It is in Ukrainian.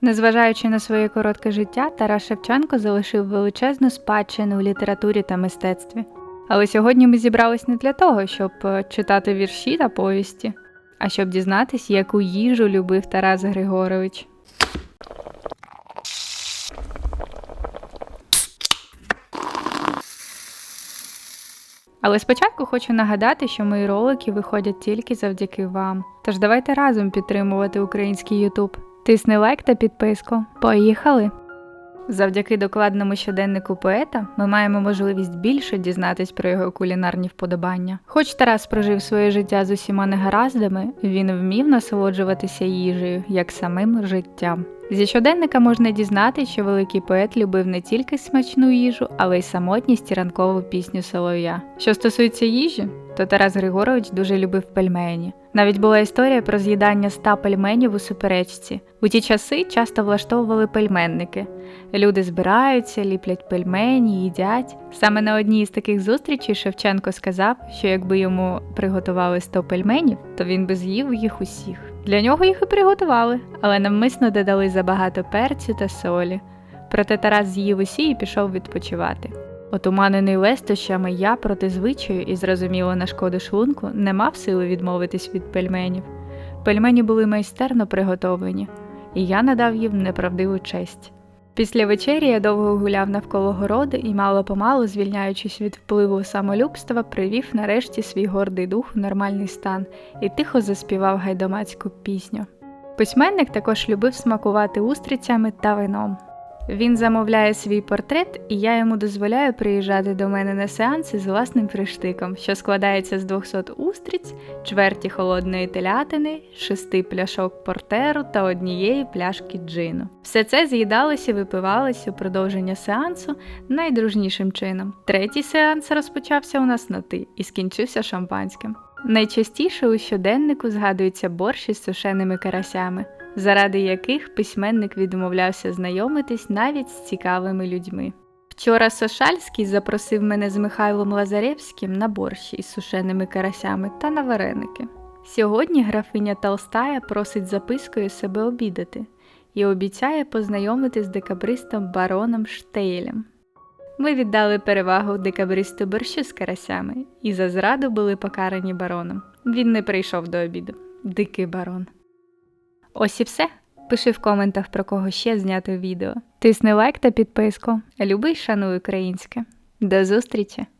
Незважаючи на своє коротке життя, Тарас Шевченко залишив величезну спадщину у літературі та мистецтві. Але сьогодні ми зібрались не для того, щоб е, читати вірші та повісті, а щоб дізнатись, яку їжу любив Тарас Григорович. Але спочатку хочу нагадати, що мої ролики виходять тільки завдяки вам. Тож давайте разом підтримувати український Ютуб. Тисни лайк та підписку. Поїхали! Завдяки докладному щоденнику поета ми маємо можливість більше дізнатись про його кулінарні вподобання. Хоч Тарас прожив своє життя з усіма негараздами, він вмів насолоджуватися їжею як самим життям. Зі щоденника можна дізнати, що великий поет любив не тільки смачну їжу, але й самотність і ранкову пісню солов'я. Що стосується їжі, то Тарас Григорович дуже любив пельмені. Навіть була історія про з'їдання ста пельменів у суперечці. У ті часи часто влаштовували пельменники. Люди збираються, ліплять пельмені, їдять. Саме на одній із таких зустрічей Шевченко сказав, що якби йому приготували 100 пельменів, то він би з'їв їх усіх. Для нього їх і приготували, але навмисно додали забагато перцю та солі. Проте Тарас з'їв усі і пішов відпочивати. Отуманений лестощами я проти звичаю і зрозуміло на шкоду шлунку не мав сили відмовитись від пельменів. Пельмені були майстерно приготовлені, і я надав їм неправдиву честь. Після вечері я довго гуляв навколо городу і мало помалу, звільняючись від впливу самолюбства, привів нарешті свій гордий дух у нормальний стан і тихо заспівав гайдамацьку пісню. Письменник також любив смакувати устрицями та вином. Він замовляє свій портрет, і я йому дозволяю приїжджати до мене на сеанси з власним фриштиком, що складається з 200 устриць, чверті холодної телятини, шести пляшок портеру та однієї пляшки джину. Все це з'їдалося випивалося у продовження сеансу найдружнішим чином. Третій сеанс розпочався у нас на ти і скінчився шампанським. Найчастіше у щоденнику згадується борщ із сушеними карасями заради яких письменник відмовлявся знайомитись навіть з цікавими людьми. Вчора Сошальський запросив мене з Михайлом Лазаревським на борщ із сушеними карасями та на вареники. Сьогодні графиня Толстая просить запискою себе обідати і обіцяє познайомити з декабристом бароном Штейлем. Ми віддали перевагу декабристу борщу з карасями і за зраду були покарані бароном. Він не прийшов до обіду. Дикий барон. Ось і все. Пиши в коментах про кого ще зняти відео. Тисни лайк та підписку. Люби й шануй українське. До зустрічі!